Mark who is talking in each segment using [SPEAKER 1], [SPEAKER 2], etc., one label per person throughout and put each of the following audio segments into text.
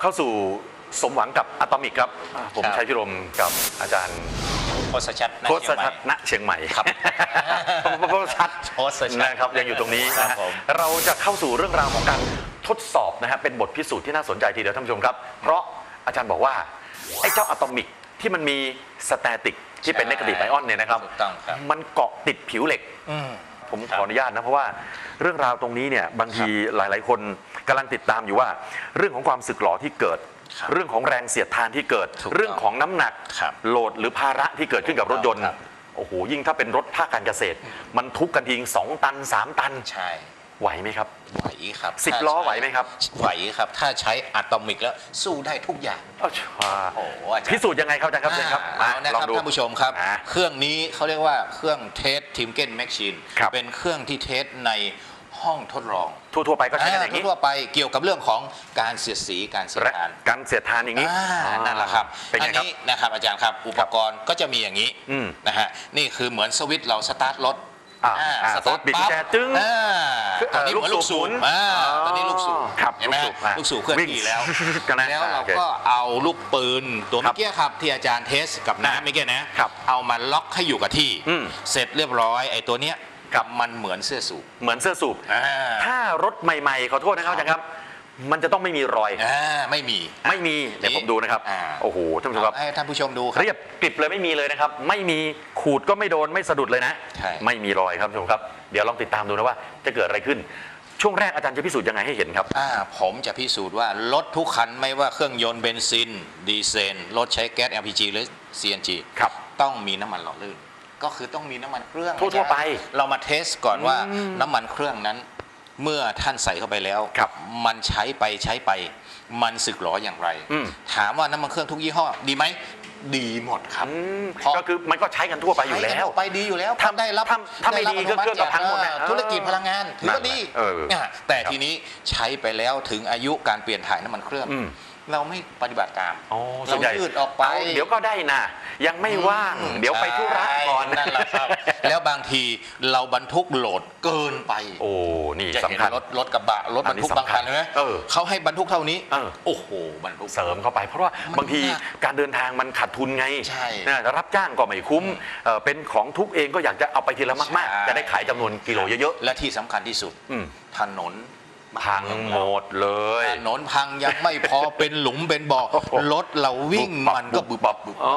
[SPEAKER 1] เข้าสู่สมหวังกับอะตอมิกครับอ่าผม
[SPEAKER 2] ครับ
[SPEAKER 1] ชัยพิรมกับอาจารย์
[SPEAKER 2] โคชชัดณ
[SPEAKER 1] โคช
[SPEAKER 2] เชียงใหม่
[SPEAKER 1] ชัดณเชียงใหม่
[SPEAKER 2] ครับ
[SPEAKER 1] โคชชัด
[SPEAKER 2] โคชชัด
[SPEAKER 1] นะครับยังอยู่ตรงนี้
[SPEAKER 2] ครับ
[SPEAKER 1] นะฮะ
[SPEAKER 2] ผม
[SPEAKER 1] เราจะเข้าสู่เรื่องราวของการทดสอบนะฮะเป็นบทพิสูจน์ที่น่าสนใจทีเดียวท่านผู้ชมครับ เพราะอาจารย์บอกว่าไอ้เจ้าอะตอมิกที่มันมีสแตติกที่เป็น
[SPEAKER 2] ใช่
[SPEAKER 1] เนกาทีฟไอออนเนี่ยนะครับ
[SPEAKER 2] ถูกต้องครับ
[SPEAKER 1] มันเกาะติดผิวเหล็ก
[SPEAKER 2] อืม
[SPEAKER 1] ผม
[SPEAKER 2] ครั
[SPEAKER 1] ข
[SPEAKER 2] บ
[SPEAKER 1] ออนุญาตนะเพราะว่าเรื่องราวตรงนี้เนี่ยบางทีหลาย ๆ คนกำลังติดตามอยู่ว่า เรื่องของความสึกหรอที่เกิด
[SPEAKER 2] ครับ
[SPEAKER 1] เรื่องของแรงเสียดทานที่เกิด
[SPEAKER 2] ถูกต้อง
[SPEAKER 1] เรื่องของน้ำหนัก
[SPEAKER 2] ครับ
[SPEAKER 1] โหลดหรือภาระที่เกิดขึ้นกับรถยนต์
[SPEAKER 2] ครับ
[SPEAKER 1] โอ้โหยิ่งถ้าเป็นรถภาคการเกษตร มันทุกกันทีสองตันสามตัน
[SPEAKER 2] ใช่
[SPEAKER 1] ไหวไหมครับ
[SPEAKER 2] ไหวครับ
[SPEAKER 1] สิบ
[SPEAKER 2] ถ้า
[SPEAKER 1] ล้อ
[SPEAKER 2] ใช้
[SPEAKER 1] ไหวไหมครับ
[SPEAKER 2] ไหวครับ ถ้าใช้อะตอมิกแล้วสู้ได้ทุกอย่าง
[SPEAKER 1] อ้าวชา
[SPEAKER 2] โอ้โหอาจารย์
[SPEAKER 1] พิสูจน์ยังไงครับอาจารย์ครับเชิญครับ
[SPEAKER 2] อ่า
[SPEAKER 1] มา
[SPEAKER 2] เอานะ
[SPEAKER 1] ล
[SPEAKER 2] ค
[SPEAKER 1] อง
[SPEAKER 2] รับ
[SPEAKER 1] ดู
[SPEAKER 2] ท่านผู้ชมครับ
[SPEAKER 1] อ่า
[SPEAKER 2] เครื่องนี้เขาเรียกว่าเครื่องเทสทิมเก้นแมชชีน
[SPEAKER 1] ครับ
[SPEAKER 2] เป็นเครื่องที่เทสในห้องทดลอง
[SPEAKER 1] ทั่วๆไปก็ใช้กันอย่างนี้
[SPEAKER 2] ทั่วๆไปเกี่ยวกับเรื่องของการเสียดสีการเสียด
[SPEAKER 1] และ
[SPEAKER 2] ทาน
[SPEAKER 1] การเสียดทานอย่างนี้
[SPEAKER 2] อ่า
[SPEAKER 1] อ่า
[SPEAKER 2] นั่นแหละครับ
[SPEAKER 1] เป็น
[SPEAKER 2] อั
[SPEAKER 1] ไงครับ
[SPEAKER 2] นี้นะครับอาจารย์ครับอุปกรณ์ก็จะมีอย่างนี้
[SPEAKER 1] อืม
[SPEAKER 2] นะฮะนี่คือเหมือนสวิตช์เราสตาร์ทรถ
[SPEAKER 1] อ่า
[SPEAKER 2] อ่า
[SPEAKER 1] อ่า
[SPEAKER 2] สตาร์ท
[SPEAKER 1] บิด
[SPEAKER 2] ปั๊บ
[SPEAKER 1] แกจึ้ง
[SPEAKER 2] อ่าตอนนี้เหมือนลูกสูบอ่าตอนนี้ลูกสูบ
[SPEAKER 1] ครับ
[SPEAKER 2] เห็นไหม
[SPEAKER 1] ลูกสูบอะ
[SPEAKER 2] ลูกสูบเคลื่อน
[SPEAKER 1] วิ่ง
[SPEAKER 2] ที่แล้ว
[SPEAKER 1] กันนะ
[SPEAKER 2] แล้วเรา
[SPEAKER 1] โอเค
[SPEAKER 2] ก็เอาลูกปืนตัว
[SPEAKER 1] ครั
[SPEAKER 2] เมื่
[SPEAKER 1] บ
[SPEAKER 2] อกี้ครับที่อาจารย์เทสกับน้ำเมื่อกี้นะครับเอามาล็อกให้อยู่กับที่
[SPEAKER 1] อืม
[SPEAKER 2] เสร็จเรียบร้อยไอ้ตัวเนี้ย
[SPEAKER 1] ครับ
[SPEAKER 2] มันเหมือนเสื้อสูบ
[SPEAKER 1] เหมือนเสื้อสูบ
[SPEAKER 2] อ่า
[SPEAKER 1] ถ้ารถใหม่ๆ ขอโทษนะครับอาจารย์ครับ มันจะต้องไม่มีรอย
[SPEAKER 2] อ่าไม่มี
[SPEAKER 1] ไม่มีเดี๋ยวผมดูนะครับ
[SPEAKER 2] อ่า
[SPEAKER 1] โอ้โหท่านผู้ชมครับ
[SPEAKER 2] ให้ท่านผู้ชมดูครับ
[SPEAKER 1] เรียบกริบเลยไม่มีเลยนะครับ ไม่มีขูดก็ไม่โดนไม่สะดุดเลยนะ
[SPEAKER 2] ใช่
[SPEAKER 1] ไม่มีรอยครับท่านผู้ชมครับ เดี๋ยวลองติดตามดูนะว่าจะเกิดอะไรขึ้น ช่วงแรกอาจารย์จะพิสูจน์ยังไงให้เห็นครับ
[SPEAKER 2] อ่าผมจะพิสูจน์ว่ารถทุกคันไม่ว่าเครื่องยนต์เบนซิน ดีเซลรถใช้แก๊ส LPG หรือ CNG
[SPEAKER 1] ครับ
[SPEAKER 2] ต้องมีน้ำมันหล่อลื่น ก็คือต้องมีน้ำมันเครื่อง
[SPEAKER 1] ทั่วๆไป
[SPEAKER 2] เรามาเทสก่อนว่า
[SPEAKER 1] อืม
[SPEAKER 2] น้ำมันเครื่องนั้น เมื่อท่านใส่เข้าไปแล้ว
[SPEAKER 1] ครับ
[SPEAKER 2] มันใช้ไปใช้ไป มันสึกหรออย่างไร
[SPEAKER 1] อืมถ
[SPEAKER 2] ถามว่าน้ำมันเครื่องทุกยี่ห้อ ดีไหมดีหมดครับ
[SPEAKER 1] อืม
[SPEAKER 2] เพราะ
[SPEAKER 1] ก็คือมันก็ใช้กันทั่วไปอยู่แล้ว
[SPEAKER 2] ใช้กันทั่ไปดีอยู่แล้ว
[SPEAKER 1] ถ้า
[SPEAKER 2] ได้รับ
[SPEAKER 1] ถ้าถ้าไม่
[SPEAKER 2] ด้รับ
[SPEAKER 1] ดีก็เครื่องก็พังหมดนะ
[SPEAKER 2] อนุมัติจากธุรกิจพลังงานถือว่าดี
[SPEAKER 1] เออ
[SPEAKER 2] เนี่ยแต่
[SPEAKER 1] ครับ
[SPEAKER 2] ทีนี้ใช้ไปแล้วถึงอายุการเปลี่ยนถ่ายน้ำมันเครื่อง
[SPEAKER 1] อืม
[SPEAKER 2] เราไม่ปฏิบัติตาม
[SPEAKER 1] อ๋อส่
[SPEAKER 2] เรา
[SPEAKER 1] วนใหญ่
[SPEAKER 2] ยืดออกไป
[SPEAKER 1] เาเดี๋ยวก็ได้นะยังไม่ว่าง เดี๋ยวไปธุระก่อน
[SPEAKER 2] ใช่นั่นแหละครับแล้วบาง ที เราบรรทุกโหลดเกินไป
[SPEAKER 1] โอ้นี่
[SPEAKER 2] จะ
[SPEAKER 1] สำ
[SPEAKER 2] เห็น
[SPEAKER 1] คัญ
[SPEAKER 2] รถรถกระบะรถบรรทุก
[SPEAKER 1] อันนี้
[SPEAKER 2] บางคัน
[SPEAKER 1] สำคัญ
[SPEAKER 2] ใช่ไหม
[SPEAKER 1] เออ
[SPEAKER 2] เขาให้บรรทุกเท่านี้
[SPEAKER 1] เออ
[SPEAKER 2] โอ้โหบรรทุก
[SPEAKER 1] เสริมเข้าไป เพราะว่า
[SPEAKER 2] มัน
[SPEAKER 1] บางที
[SPEAKER 2] มาก
[SPEAKER 1] การเดินทางมันขาดทุนไง
[SPEAKER 2] ใช่
[SPEAKER 1] นะรับจ้างก็ไม่คุ้มเอ่อเป็นของทุกเองก็อยากจะเอาไปทีละมาก
[SPEAKER 2] ใช่
[SPEAKER 1] ๆ จะได้ขายจำนวนกิโลเยอะ
[SPEAKER 2] และที่สำคัญที่สุด
[SPEAKER 1] ๆอืม
[SPEAKER 2] ถนน
[SPEAKER 1] พังหมดเลย
[SPEAKER 2] ถนนพังยังไม่พอ เป็นหลุมเป็นบ่อ
[SPEAKER 1] โอ้โห
[SPEAKER 2] รถเราวิ่ง
[SPEAKER 1] บุบบับ
[SPEAKER 2] มันก็
[SPEAKER 1] บุ
[SPEAKER 2] บุ
[SPEAKER 1] บบบั
[SPEAKER 2] บั
[SPEAKER 1] บบ
[SPEAKER 2] บุบ
[SPEAKER 1] อ๋อ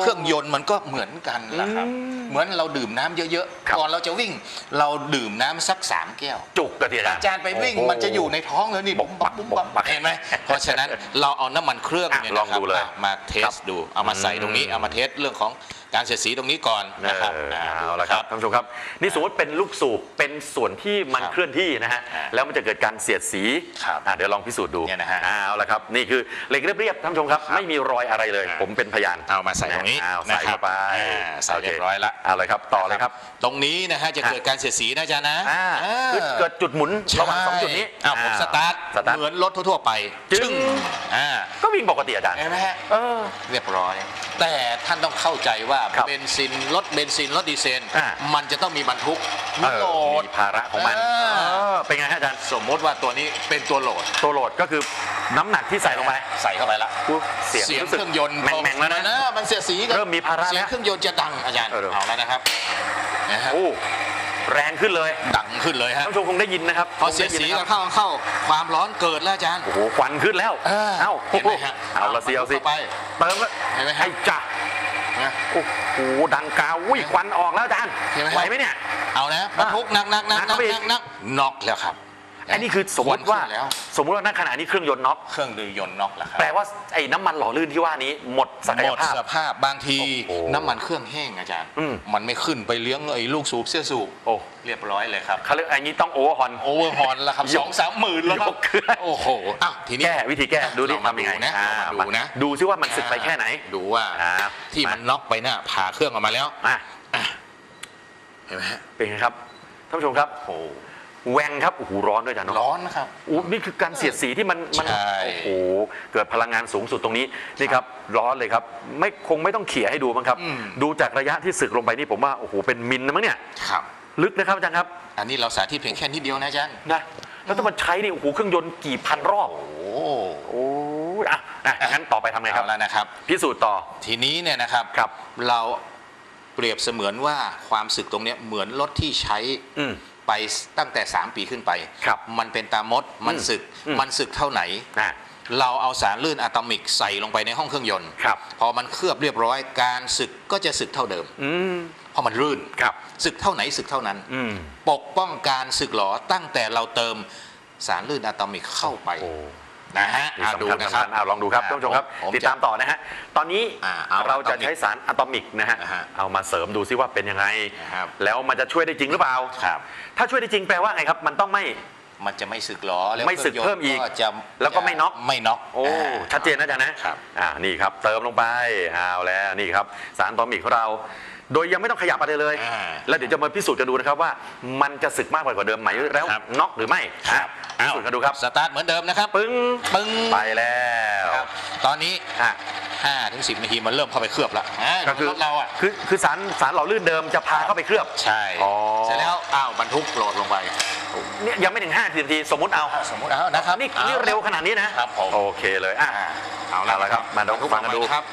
[SPEAKER 2] เครื่องยนต์มันก็เหมือนกันแหละครับ
[SPEAKER 1] อืม
[SPEAKER 2] เหมือนเราดื่มน้ำเยอะ
[SPEAKER 1] ครับ
[SPEAKER 2] ๆก่อนเราจะวิ่ง เราดื่มน้ำสักสามแก้ว
[SPEAKER 1] จุกกระเทียม
[SPEAKER 2] อาจารย์ไปวิ่ง
[SPEAKER 1] โโห
[SPEAKER 2] มันจะอยู่ในท้องเลยนี่
[SPEAKER 1] บุบบับ
[SPEAKER 2] บุบ
[SPEAKER 1] บุบบับ
[SPEAKER 2] เห็นไหมเพราะฉะนั้นเราเอาน้ำมันเครื่องเนี่ย
[SPEAKER 1] อะลอง
[SPEAKER 2] นะครับ
[SPEAKER 1] ดูเลย
[SPEAKER 2] อะมาเท
[SPEAKER 1] ครั
[SPEAKER 2] ส
[SPEAKER 1] บ
[SPEAKER 2] ดูเอามาใส่ตรงนี้
[SPEAKER 1] อืม
[SPEAKER 2] เอามาเทสเรื่องของการเสียดสีตรงนี้ก่อน
[SPEAKER 1] เอ
[SPEAKER 2] นะครับ
[SPEAKER 1] อ
[SPEAKER 2] อะ
[SPEAKER 1] เอาละครับท่านผู้ชมครับ นี่สมมติเป็นลูกสูบเป็นส่วนที่มัน
[SPEAKER 2] ครับ
[SPEAKER 1] เคลื่อนที่นะฮะ
[SPEAKER 2] อ่า
[SPEAKER 1] แล้วมันจะเกิดการเสียดสี
[SPEAKER 2] ครับ
[SPEAKER 1] อะเดี๋ยวลองพิสูจน์ดู
[SPEAKER 2] เนี่ยนะฮะ
[SPEAKER 1] เอาละครับนี่คือเหล็กเรียบๆท่านผู้ชมครับ
[SPEAKER 2] ครับ
[SPEAKER 1] ไม่มีรอยอะไรเลย
[SPEAKER 2] อ่า
[SPEAKER 1] ผมเป็นพยาน
[SPEAKER 2] เอามาใส่ตรงนี้
[SPEAKER 1] เอา
[SPEAKER 2] นะ
[SPEAKER 1] ใส่
[SPEAKER 2] ครั
[SPEAKER 1] เข้า
[SPEAKER 2] บ
[SPEAKER 1] ไป
[SPEAKER 2] อ่าใส่เรียบร้อยละ
[SPEAKER 1] เอาเลยครับต่อเลยครับ
[SPEAKER 2] ตรงนี้นะฮะจะเกิดการเสียดสีนะอาจารย์นะ
[SPEAKER 1] อ่า
[SPEAKER 2] อ่า
[SPEAKER 1] คือเกิดจุดหมุนระหว่างสองจุดนี้
[SPEAKER 2] อ้าวผมสตาร์ท
[SPEAKER 1] สตาร์ท
[SPEAKER 2] เหมือนรถทั่วๆไป
[SPEAKER 1] จึ้ง
[SPEAKER 2] อ่า
[SPEAKER 1] ก็วิ่งปกติอาจารย์
[SPEAKER 2] เห็นไหมฮะ
[SPEAKER 1] เออ
[SPEAKER 2] เรียบร้อย แต่ท่านต้องเข้าใจว่า
[SPEAKER 1] ครับ
[SPEAKER 2] เบนซินรถเบนซินรถดีเซล
[SPEAKER 1] อ่า
[SPEAKER 2] มันจะต้องมีบรรทุกมี
[SPEAKER 1] เออ
[SPEAKER 2] โหลด
[SPEAKER 1] มีภาระของมัน
[SPEAKER 2] เออ
[SPEAKER 1] เออเป็นไงฮะอาจารย์
[SPEAKER 2] สมมติว่าตัวนี้เป็นตัวโหลด
[SPEAKER 1] ตัวโหลดก็คือน้ำหนักที่ใส่ลงไป
[SPEAKER 2] ใส่เข้าไปละ
[SPEAKER 1] อุ๊ยเสียง
[SPEAKER 2] เสียง
[SPEAKER 1] รู้สึก
[SPEAKER 2] เครื่องยนต์
[SPEAKER 1] แม่งๆแล้วนะ
[SPEAKER 2] มันเสียดสีกัน
[SPEAKER 1] เริ่มมีภาระ
[SPEAKER 2] เสียง
[SPEAKER 1] แล้ว
[SPEAKER 2] เครื่องยนต์จะดังอาจารย์
[SPEAKER 1] เออ
[SPEAKER 2] เอาแล้วนะครับนะฮะ
[SPEAKER 1] โอ้ แรงขึ้นเลย
[SPEAKER 2] ดังขึ้นเลยฮะ
[SPEAKER 1] ท่านผู้ชมคงได้ยินนะครับ
[SPEAKER 2] พอเสียดสีกันเข้าเข้า ความร้อนเกิดแล้วอาจารย์
[SPEAKER 1] โอ้โหควันขึ้นแล้ว
[SPEAKER 2] เออ
[SPEAKER 1] เอ้า
[SPEAKER 2] เห็นไหมฮะ
[SPEAKER 1] เอาละสิเอาสิ
[SPEAKER 2] เข้าไป
[SPEAKER 1] เติมแล้ว
[SPEAKER 2] เห็นไหมฮะ
[SPEAKER 1] ไอ้จ้ะ
[SPEAKER 2] นะ
[SPEAKER 1] โอ้โหดังกาวอุ้ยควันออกแล้วอาจารย์
[SPEAKER 2] เห็นไหมฮะ
[SPEAKER 1] ไหวไหมเนี่ย
[SPEAKER 2] เอานะบรรทุกหนักหนักหนัก
[SPEAKER 1] หนัก
[SPEAKER 2] หนั
[SPEAKER 1] เข้ากไปอีก
[SPEAKER 2] หนักน็อกแล้วครับ
[SPEAKER 1] อันนี้คือสมมติว่า
[SPEAKER 2] คขึ้นแล้ว
[SPEAKER 1] สมมติว่าณขณะนี้เครื่องยนต์น็อก
[SPEAKER 2] เครื่องดือยนต์น็อกแล้วครับ
[SPEAKER 1] แปลว่าไอ้น้ำมันหล่อลื่นที่ว่านี้หมดศัก
[SPEAKER 2] ห
[SPEAKER 1] ย
[SPEAKER 2] มด
[SPEAKER 1] ภาพ
[SPEAKER 2] สภาพบางที
[SPEAKER 1] โอ้โห
[SPEAKER 2] น้ำมันเครื่องแห้งอาจารย์
[SPEAKER 1] อืม
[SPEAKER 2] มันไม่ขึ้นไปเลี้ยงไอ้ลูกสูบเสื้อสูบ
[SPEAKER 1] โอ้
[SPEAKER 2] เรียบร้อยเลยครับ
[SPEAKER 1] เขาเรียกไอ้นี้ต้องโอเวอร์ฮอน
[SPEAKER 2] โอเวอร์ฮอนแล้วครับ
[SPEAKER 1] ยก
[SPEAKER 2] สองสามหมื่นแล้วครั
[SPEAKER 1] ยกเครื่อง
[SPEAKER 2] โอ้โหอ้าวทีนี้
[SPEAKER 1] แก้วิธีแก้ดูดิ
[SPEAKER 2] ลองมา
[SPEAKER 1] ทำยังไง
[SPEAKER 2] ดูนะ
[SPEAKER 1] อ่า
[SPEAKER 2] ลองมาดูนะ
[SPEAKER 1] ดูซิว่ามันสึกไปแค่ไหน
[SPEAKER 2] ดูว่า
[SPEAKER 1] อ่า
[SPEAKER 2] ที่มันน็อกไปน่ะผ่าเครื่องออกมาแล้ว
[SPEAKER 1] อะ
[SPEAKER 2] เห็นไหมฮะ
[SPEAKER 1] เป็นไงครับท่านผู้ชมครับ
[SPEAKER 2] โอ้
[SPEAKER 1] แหวงครับโอ้โหร้อนด้วยจ้ะเนาะ
[SPEAKER 2] ร้อนนะครับ
[SPEAKER 1] อู้นี่คือการเสียดสีที่มันมัน
[SPEAKER 2] ใช่
[SPEAKER 1] โอ้โหเกิดพลังงานสูงสุดตรงนี้นี่ครับร้อนเลยครับ ไม่คงไม่ต้องเขี่ยให้ดูมั้งครับ
[SPEAKER 2] อืม
[SPEAKER 1] ดูจากระยะที่สึกลงไปนี่ผมว่าโอ้โหเป็นมิลนะมั้งเนี่ย
[SPEAKER 2] ครับ
[SPEAKER 1] ลึกนะครับอาจารย์ครับ
[SPEAKER 2] อันนี้เราสาธิตเพียงแค่นิดเดียวนะอาจารย์
[SPEAKER 1] นะแล้วถ้ามันใช้นี่โอ้โหเครื่องยนต์กี่พันรอบ
[SPEAKER 2] โอ้
[SPEAKER 1] โอ้ยยอะอะงั้นต่อไปทำไงครับ
[SPEAKER 2] เอาแล้วนะครับ
[SPEAKER 1] พิสูจน์ต่อ
[SPEAKER 2] ทีนี้เนี่ยนะครับ
[SPEAKER 1] ครับ
[SPEAKER 2] เราเปรียบเสมือนว่าความสึกตรงเนี้ยเหมือนรถที่ใช้
[SPEAKER 1] อืม
[SPEAKER 2] ไปตั้งแต่ 3 ปีขึ้นไป
[SPEAKER 1] ครับ
[SPEAKER 2] มันเป็นตามด มันสึก
[SPEAKER 1] อืม
[SPEAKER 2] มันสึกเท่าไหน
[SPEAKER 1] อะ
[SPEAKER 2] เราเอาสารลื่นอะตอมิกใส่ลงไปในห้องเครื่องยนต์
[SPEAKER 1] ครับ
[SPEAKER 2] พอมันเคลือบเรียบร้อย การสึกก็จะสึกเท่าเดิม
[SPEAKER 1] อืม
[SPEAKER 2] เพราะมันรื่น
[SPEAKER 1] ครับ
[SPEAKER 2] สึกเท่าไหนสึกเท่านั้น
[SPEAKER 1] อืม
[SPEAKER 2] ปกป้องการสึกหรอตั้งแต่เราเติมสารลื่นอะตอมิกเข้าไป
[SPEAKER 1] โอ้
[SPEAKER 2] นะฮะ
[SPEAKER 1] นี่
[SPEAKER 2] อะ
[SPEAKER 1] สำ
[SPEAKER 2] ดู
[SPEAKER 1] คัญ
[SPEAKER 2] นะ
[SPEAKER 1] สำ
[SPEAKER 2] ครั
[SPEAKER 1] คั
[SPEAKER 2] บ
[SPEAKER 1] ญอะลองดูครับ
[SPEAKER 2] อะ
[SPEAKER 1] ท่านผู้ชมครับ
[SPEAKER 2] ผม
[SPEAKER 1] ติดตาม
[SPEAKER 2] จะ
[SPEAKER 1] ต่อนะฮะ ตอนนี้
[SPEAKER 2] อะเอา
[SPEAKER 1] เราจะ
[SPEAKER 2] อะตอมิก
[SPEAKER 1] ใช้สารอะตอมิกนะฮะ
[SPEAKER 2] นะฮะ
[SPEAKER 1] เอามาเสริมดูซิว่าเป็นยังไง
[SPEAKER 2] นะครับ
[SPEAKER 1] แล้วมันจะช่วยได้จริงหรือเปล่า
[SPEAKER 2] ครับ
[SPEAKER 1] ถ้าช่วยได้จริงแปลว่าไงครับ มันต้องไม่
[SPEAKER 2] มันจะไม่สึกหรอแล้ว
[SPEAKER 1] ไม่สึก
[SPEAKER 2] ครื่งยนต์
[SPEAKER 1] เพิ่มอีก
[SPEAKER 2] จะ
[SPEAKER 1] แล้วก็ไม่น็อก
[SPEAKER 2] ไม่น็อก
[SPEAKER 1] โอ้
[SPEAKER 2] อ่า
[SPEAKER 1] ชัดเจนนะอาจารย์นะครับ อ่า นี่ครับ เติมลงไปเอาแล้ว นี่ครับ สารอะตอมิกของเรา โดยยังไม่ต้องขยับอะไรเลย
[SPEAKER 2] อ่า
[SPEAKER 1] แล้วเดี๋ยวจะมาพิสูจน์กันดูนะครับว่า มันจะสึกมากกว่าเดิมไหมแล้ว
[SPEAKER 2] ครับ
[SPEAKER 1] น็อกหรือไม่อะพิสูจน์กันดูครับ
[SPEAKER 2] สตาร์ทเหมือนเดิมนะครับ
[SPEAKER 1] ปึ้ง
[SPEAKER 2] ปึ้ง
[SPEAKER 1] ไปแล้ว
[SPEAKER 2] ครับตอนนี้
[SPEAKER 1] อะ
[SPEAKER 2] 5ถึง10นาทีมันเริ่มเข้าไปเคลือบแล้วอ่า
[SPEAKER 1] ก็คือ
[SPEAKER 2] รถเราอะ
[SPEAKER 1] คือคือสารสารหล่อลื่นเดิมจะพาเข้าไปเคลือบ
[SPEAKER 2] ใช่
[SPEAKER 1] อ๋อ
[SPEAKER 2] เสร็จแล้วอ้าวบรรทุกโหลดลงไป
[SPEAKER 1] เนี่ยยังไม่ถึง5นาทีสมมุติเอา
[SPEAKER 2] สมมติเอานะครับ
[SPEAKER 1] นี่นี่เร็วขนาดนี้นะครับ
[SPEAKER 2] ผม
[SPEAKER 1] โอเคเลยอะ
[SPEAKER 2] อ่าเอา
[SPEAKER 1] เอาละครับมาดู
[SPEAKER 2] บรรทุก
[SPEAKER 1] ฟังกันดู
[SPEAKER 2] นะครับ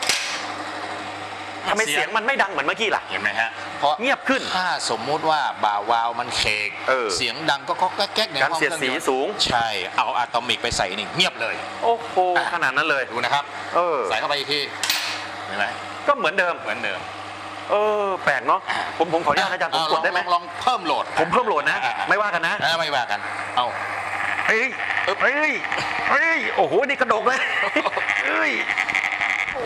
[SPEAKER 1] ทำไมเสียงมันไม่ดังเหมือนเมื่อกี้ล่ะ
[SPEAKER 2] เห็นไหมฮะเพราะ
[SPEAKER 1] เงียบขึ้น
[SPEAKER 2] ถ้าสมมุติว่าบ่าวาล์วมันเคก
[SPEAKER 1] เออ
[SPEAKER 2] เสียงดังก็ก็แก๊กๆใน
[SPEAKER 1] การ
[SPEAKER 2] ห้อง
[SPEAKER 1] เสียด
[SPEAKER 2] ครื่อง
[SPEAKER 1] สี
[SPEAKER 2] ยนต์
[SPEAKER 1] สูง
[SPEAKER 2] ใช่เอาอะตอมิกไปใส่นี่เงียบเลย
[SPEAKER 1] โอ้โห
[SPEAKER 2] อะ
[SPEAKER 1] ขนาดนั้นเลย
[SPEAKER 2] ดูนะครับ
[SPEAKER 1] เออ
[SPEAKER 2] ใส่เข้าไปอีกทีเห็นไหม
[SPEAKER 1] ก็เหมือนเดิม
[SPEAKER 2] เหมือนเดิม
[SPEAKER 1] เออ แปลกเนาะผมผมขออนุญาตอาจารย์ผม
[SPEAKER 2] เก
[SPEAKER 1] ดได้ไหม
[SPEAKER 2] ลองลองเพิ่มโหลด
[SPEAKER 1] ผมเพิ่มโหลดนะ
[SPEAKER 2] อ่า
[SPEAKER 1] ไม่ว่ากันนะ
[SPEAKER 2] อ่าไม่ว่ากันเอา
[SPEAKER 1] เฮ้ยเฮ้ยเฮ้ยโอ้โหนี่กระดกเลยเฮ้ย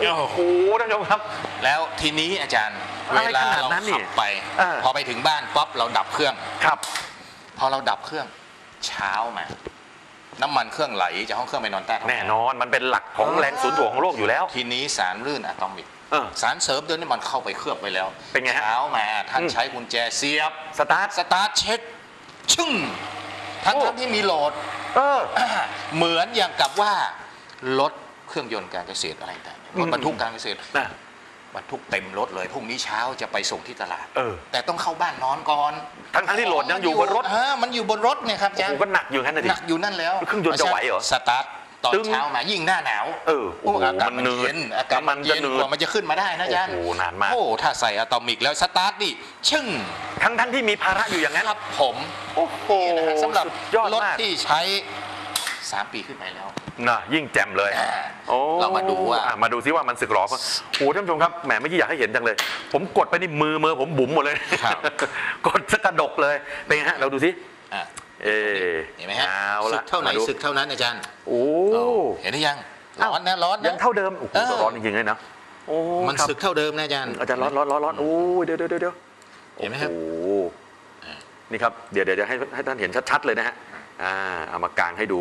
[SPEAKER 1] โอ้โหท่านผู้ชมครับ
[SPEAKER 2] แล้วทีนี้อาจารย์
[SPEAKER 1] อะไร
[SPEAKER 2] เวลา
[SPEAKER 1] ขนาด
[SPEAKER 2] เรา
[SPEAKER 1] นั้นนี่
[SPEAKER 2] ขับไป
[SPEAKER 1] เออ
[SPEAKER 2] พอไปถึงบ้านป๊อปเราดับเครื่อง
[SPEAKER 1] ครับ
[SPEAKER 2] พอเราดับเครื่องเช้ามาน้ำมันเครื่องไหลจากห้องเครื่องไปนอนใต้ท้อง
[SPEAKER 1] แน่นอนมันเป็นหลักของแรงศูนย์ถ่วงของโลกอยู่แล้ว
[SPEAKER 2] ทีนี้สารลื่นอะตอมิก
[SPEAKER 1] เออ
[SPEAKER 2] สารเสริมตัวนี้มันเข้าไปเคลือบไปแล้ว
[SPEAKER 1] เป็นไงฮะ
[SPEAKER 2] เช้ามาท่าน
[SPEAKER 1] อืม
[SPEAKER 2] ใช้กุญแจเสียบ
[SPEAKER 1] สตาร์ท
[SPEAKER 2] สตาร์ทเช็คชึ่งทั้ง
[SPEAKER 1] โอ้
[SPEAKER 2] ทั้งที่มีโหลด
[SPEAKER 1] เออ
[SPEAKER 2] อ่าเหมือนอย่างกับว่ารถ เครื่องยนต์การเกษตรอะไรต่างๆรถบรรทุกการเกษตร
[SPEAKER 1] นะ
[SPEAKER 2] บรรทุกเต็มรถเลยพรุ่งนี้เช้าจะไปส่งที่ตลาด
[SPEAKER 1] เออ
[SPEAKER 2] แต่ต้องเข้าบ้านนอนก่อน
[SPEAKER 1] ทั้งทั้งที่โหลดยังอยู่บนรถ
[SPEAKER 2] ฮะมันอยู่บนรถเนี่ยครับอา
[SPEAKER 1] โอ้
[SPEAKER 2] จาร
[SPEAKER 1] โห
[SPEAKER 2] ย์
[SPEAKER 1] ก็หนักอยู่งั้นนะดิ
[SPEAKER 2] หนักอยู่นั่นแล้ว
[SPEAKER 1] เครื่องยนต์จะไหวเหรอ
[SPEAKER 2] สตาร์ทตอน
[SPEAKER 1] ตึ้ง
[SPEAKER 2] เช้ามายิ่งหน้าหนาว
[SPEAKER 1] เออโอ้โห
[SPEAKER 2] อากาศ
[SPEAKER 1] มั
[SPEAKER 2] มันน
[SPEAKER 1] หนืด
[SPEAKER 2] เย็นอากาศ
[SPEAKER 1] น้ำมัน
[SPEAKER 2] เย็น
[SPEAKER 1] จะหนืด
[SPEAKER 2] กว่ามันจะขึ้นมาได้นะอาจารย์
[SPEAKER 1] โอ้โหนานมาก
[SPEAKER 2] โอ้ถ้าใส่อะตอมิกแล้วสตาร์ทนี่ชึ่ง
[SPEAKER 1] ทั้งทั้งที่มีภาระอยู่อย่างนั้น
[SPEAKER 2] ครับผม
[SPEAKER 1] โอ้โห
[SPEAKER 2] นี่นะฮะสำหรับ
[SPEAKER 1] สุดยอด
[SPEAKER 2] รถ
[SPEAKER 1] มาก
[SPEAKER 2] ที่ใช้ 3 ปีขึ้นไปแล้ว
[SPEAKER 1] น่ะยิ่งแจ่มเลย
[SPEAKER 2] อ่า
[SPEAKER 1] โอ้
[SPEAKER 2] เรามาดูว่า
[SPEAKER 1] อะมาดูซิว่ามันสึกหรอโอ้โหท่านผู้ชมครับแหมเมื่อกี้อยากให้เห็นจังเลย ผมกดไปนี่มือมือผมบุ๋มหมดเลย
[SPEAKER 2] ครับ
[SPEAKER 1] กดสะกระดกเลยเป็นไงฮะเราดูซิ
[SPEAKER 2] อะ
[SPEAKER 1] เอะ
[SPEAKER 2] เห็นไหมฮะ
[SPEAKER 1] เอา
[SPEAKER 2] สึ
[SPEAKER 1] ละ
[SPEAKER 2] กเท่าไหน
[SPEAKER 1] มดู
[SPEAKER 2] สึกเท่านั้นอาจารย์
[SPEAKER 1] โอ้
[SPEAKER 2] โอ้เห็นหรือยังร้อนนะร้อนนะ
[SPEAKER 1] ยังเท่าเดิมโอ้โห
[SPEAKER 2] เออ
[SPEAKER 1] ร้อนจริงๆเลยนะโอ้
[SPEAKER 2] มัน
[SPEAKER 1] ครับ
[SPEAKER 2] สึกเท่าเดิมนะอาจารย์
[SPEAKER 1] อาจารย์ร้อนร้อนร้อนร้อนโอ้ยเดี๋ยวเดี๋ยวเดี๋ยวเดี๋ยว
[SPEAKER 2] เห็นไหมครับ
[SPEAKER 1] โอ้โหนี่ครับเดี๋ยวเดี๋ยวเดี๋ยวให้ให้ท่านเห็นชัดๆเลยนะฮะอ่าเอามากางให้ดู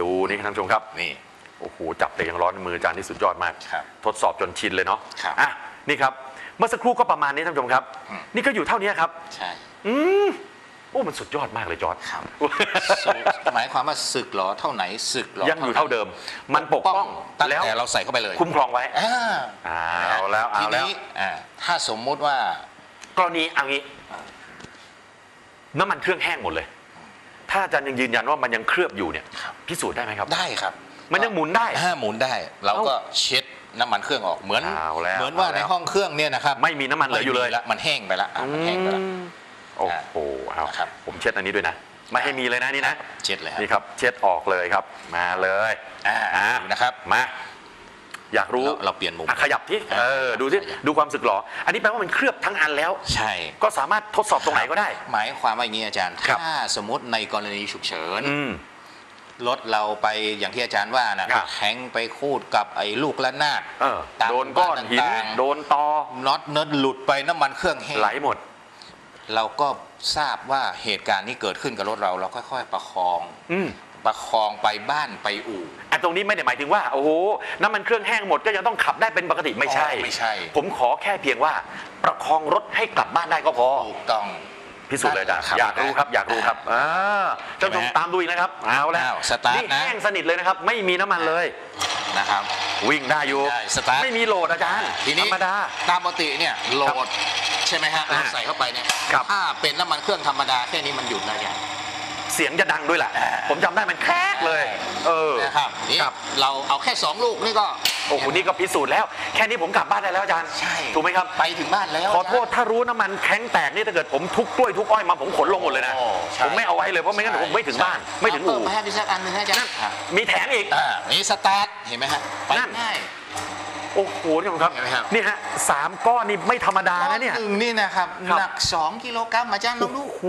[SPEAKER 1] ดูนี่ครับท่านผู้ชมครับ
[SPEAKER 2] นี่
[SPEAKER 1] โอ้โหจับแต่ยังร้อนมืออาจารย์นี่สุดยอดมาก
[SPEAKER 2] ครับ
[SPEAKER 1] ทดสอบจนชินเลยเนาะ
[SPEAKER 2] ครับ
[SPEAKER 1] อะนี่ครับเมื่อสักครู่ก็ประมาณนี้ท่านผู้ชมครับ
[SPEAKER 2] อืม
[SPEAKER 1] นี่ก็อยู่เท่านี้ครับ
[SPEAKER 2] ใช่
[SPEAKER 1] อืมโอ้มันสุดยอดมากเลยจอร์ด
[SPEAKER 2] ครับหมายความว่าสึกเหรอเท่าไหนสึกเหรอ
[SPEAKER 1] ยังอยู่เท่าเดิม มันปกป้อง
[SPEAKER 2] ตั้ง
[SPEAKER 1] แล้ว
[SPEAKER 2] แต่เราใส่เข้าไปเลย
[SPEAKER 1] คุ้มครองไว้
[SPEAKER 2] อ่า
[SPEAKER 1] เอาแล้วเอา
[SPEAKER 2] ที
[SPEAKER 1] แล้ว
[SPEAKER 2] นี้อ่าถ้าสมมุติว่า
[SPEAKER 1] กรณีเอางี้ น้ำมันเครื่องแห้งหมดเลย ถ้าอาจารย์ยังยืนยันว่ามันยังเคลือบอยู่เนี่ย
[SPEAKER 2] ครับ
[SPEAKER 1] พิสูจน์ได้ไหมครับ
[SPEAKER 2] ได้ครับ
[SPEAKER 1] มันยังหมุนได้
[SPEAKER 2] อ่าหมุนได้ เราก็เช็ดน้ำมันเครื่องออกเหมือน
[SPEAKER 1] เอาแล้ว
[SPEAKER 2] เหมือนว่า
[SPEAKER 1] เอาแล้
[SPEAKER 2] ใน
[SPEAKER 1] ว
[SPEAKER 2] ห้องเครื่องเนี่ยนะครับ
[SPEAKER 1] ไม่มีน้ำมันเหลืออยู่เลย
[SPEAKER 2] ไม่มีละมันแห้งไปละอะมันแห้งไปละ
[SPEAKER 1] อืมโอ้โหเอา
[SPEAKER 2] ครับ
[SPEAKER 1] ผมเช็ดอันนี้ด้วยนะ ไม่ให้มีเลยนะนี่นะ
[SPEAKER 2] เช็ดเลยครับ
[SPEAKER 1] นี่ครับ เช็ดออกเลยครับ มาเลย
[SPEAKER 2] อ่า
[SPEAKER 1] อะ
[SPEAKER 2] ดูนะครับ
[SPEAKER 1] มา อยากรู้
[SPEAKER 2] เราเราเปลี่ยนมุม
[SPEAKER 1] อะขยับที่
[SPEAKER 2] อะ
[SPEAKER 1] เออดูสิ
[SPEAKER 2] ขยับ
[SPEAKER 1] ดูความสึกหรอ อันนี้แปลว่ามันเคลือบทั้งอันแล้ว
[SPEAKER 2] ใช่
[SPEAKER 1] ก็สามารถทดสอบตรงไหนก็ได้
[SPEAKER 2] หมายความว่าอย่างนี้อาจารย์
[SPEAKER 1] ครับ
[SPEAKER 2] ถ้าสมมติในกรณีฉุกเฉิน
[SPEAKER 1] อืม
[SPEAKER 2] รถเราไปอย่างที่อาจารย์ว่านะครับแทงไปคูดกับไอ้ลูกระนาด
[SPEAKER 1] เออ
[SPEAKER 2] ตาม
[SPEAKER 1] โดนก้อนหิน
[SPEAKER 2] บ้านต่างๆ
[SPEAKER 1] โดนตอ
[SPEAKER 2] น็อตเนิร์ดหลุดไปน้ำมันเครื่องแห้ง
[SPEAKER 1] ไหลหมด
[SPEAKER 2] เราก็ทราบว่าเหตุการณ์นี้เกิดขึ้นกับรถเรา เราค่อย ๆ ประคอง
[SPEAKER 1] อืม
[SPEAKER 2] ประคองไปบ้านไปอู่
[SPEAKER 1] อันตรงนี้ไม่ได้หมายถึงว่าโอ้โหน้ำมันเครื่องแห้งหมดก็ยังต้องขับได้เป็นปกติไม่ใช่
[SPEAKER 2] อ๋อไม่ใช่
[SPEAKER 1] ผมขอแค่เพียงว่า ประคองรถให้กลับบ้านได้ก็พอ
[SPEAKER 2] ถูกต้อง
[SPEAKER 1] พิสูจน์เลยอาจารย์
[SPEAKER 2] ครับ
[SPEAKER 1] อยากรู้ครับอยากรู้ครับอ่าท่านผู้ชม
[SPEAKER 2] เห็นไหม
[SPEAKER 1] ตามดูอีกนะครับเอาแล้ว
[SPEAKER 2] อ้าวสตาร์ท
[SPEAKER 1] นี่
[SPEAKER 2] นะ
[SPEAKER 1] แห้งสนิทเลยนะครับ ไม่มีน้ำมันเลย
[SPEAKER 2] นะครับ
[SPEAKER 1] วิ่งได้อยู่
[SPEAKER 2] ได้สตาร์ท
[SPEAKER 1] ไม่มีโหลดอาจารย์
[SPEAKER 2] ทีนี้
[SPEAKER 1] ธรรมดา
[SPEAKER 2] ตามปกติเนี่ยโหลด ใช่ไหมฮะ
[SPEAKER 1] อ่า
[SPEAKER 2] เราใส่เข้าไป เนี่ย
[SPEAKER 1] ครับ
[SPEAKER 2] ถ้าเป็นน้ำมันเครื่องธรรมดาแค่นี้มันหยุดนะอาจารย์
[SPEAKER 1] เสียงจะดังด้วยแหละ ผมจำได้มันแครกเลย เออ
[SPEAKER 2] นะครับนี่
[SPEAKER 1] ครับ
[SPEAKER 2] เราเอาแค่ 2 ลูกนี่ก็
[SPEAKER 1] โอ้โหนี่ก็พิสูจน์แล้ว แค่นี้ผมกลับบ้านได้แล้วอาจารย์
[SPEAKER 2] ใช่
[SPEAKER 1] ถูกไหมครับ
[SPEAKER 2] ไปถึงบ้านแล้ว
[SPEAKER 1] ขอโทษถ้ารู้น้ำมันแข็งแตกนี่ถ้าเกิดผมทุกกล้วยทุกอ้อยมาผมขนลงหมดเลยนะ
[SPEAKER 2] โอ้ใช่
[SPEAKER 1] ผมไม่เอาไว้เลยเพราะไม่งั้นเดี๋ยวผมไม่ถึงบ้าน ไม่ถึงอู่
[SPEAKER 2] เพิ่มให้ดิสักอันหนึงนะอาจาร
[SPEAKER 1] นั่น
[SPEAKER 2] ย์อะ
[SPEAKER 1] มีแถมอีก
[SPEAKER 2] อ่านี่สตาร์ทเห็นไหมฮะไป
[SPEAKER 1] นั่น
[SPEAKER 2] ง่าย
[SPEAKER 1] โอ้โหท่านผู้ชมครับ
[SPEAKER 2] เห็นไหมครับ
[SPEAKER 1] นี่ฮะสามก้อนนี่ไม่ธรรมดานะเนี่ย
[SPEAKER 2] หนึ่งนี่นะครับ
[SPEAKER 1] ครับ
[SPEAKER 2] หนัก 2 กิโลกรัมอาจารย์ลองดู
[SPEAKER 1] โอ้โห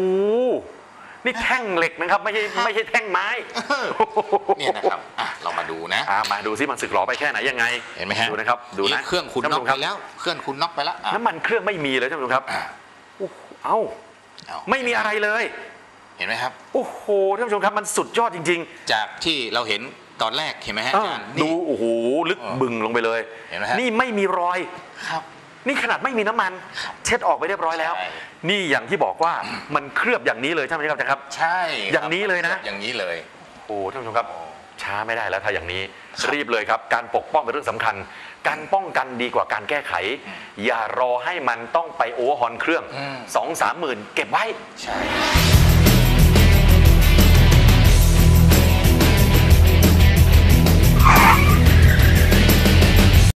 [SPEAKER 1] นี่แท่งเหล็กนะครับ ไม่ใช่
[SPEAKER 2] ครับ
[SPEAKER 1] ไม่ใช่แท่งไม้
[SPEAKER 2] เนี่ยนะครับอะเรามาดูนะ
[SPEAKER 1] อ่ามาดูซิมันสึกหรอไปแค่ไหนยังไง
[SPEAKER 2] เห็นไหมฮะ
[SPEAKER 1] ดูนะครับดูนะ
[SPEAKER 2] เครื่องคุณ
[SPEAKER 1] ท่าน
[SPEAKER 2] น็อก
[SPEAKER 1] ผู้ชม
[SPEAKER 2] ไปแล้วเครื่องคุณน็อกไปแล้วอะ
[SPEAKER 1] น้ำมันเครื่องไม่มีเลยท่านผู้ชมครับ
[SPEAKER 2] อะ
[SPEAKER 1] โอ้โหเอ้า
[SPEAKER 2] เอา
[SPEAKER 1] ไม่มีอะไรเลย
[SPEAKER 2] เห็นไหมครับ
[SPEAKER 1] โอ้โหท่านผู้ชมครับมันสุดยอดจริง
[SPEAKER 2] จากที่เราเห็นตอนแรกเห็นไหมฮะ
[SPEAKER 1] ๆ
[SPEAKER 2] อา
[SPEAKER 1] อ่า
[SPEAKER 2] จารย์
[SPEAKER 1] ดู
[SPEAKER 2] นี่
[SPEAKER 1] โอ้โหลึก
[SPEAKER 2] เออ
[SPEAKER 1] บึงลงไปเลย
[SPEAKER 2] เห็นไหมฮะ
[SPEAKER 1] นี่ไม่มีรอย
[SPEAKER 2] ครับ
[SPEAKER 1] นี่ขนาดไม่มีน้ำมัน เช็ดออกไปเรียบร้อยแล้ว
[SPEAKER 2] ใช่
[SPEAKER 1] นี่อย่างที่บอกว่ามันเคลือบอย่างนี้เลยใช่ไหมครับอาจารย์ครับ
[SPEAKER 2] ใช่
[SPEAKER 1] อย่างนี้เลยนะ
[SPEAKER 2] อย่างนี้เลย
[SPEAKER 1] โอ้ท่านผู้ชมครับ ช้าไม่ได้แล้วถ้าอย่างนี้
[SPEAKER 2] ครับ
[SPEAKER 1] รีบเลยครับ การปกป้องเป็นเรื่องสำคัญ การป้องกันดีกว่าการแก้ไข อย่ารอให้มันต้องไปโอเวอร์ฮอนเครื่อง
[SPEAKER 2] อืม
[SPEAKER 1] สองสามหมื่นเก็บไว้
[SPEAKER 2] ใช่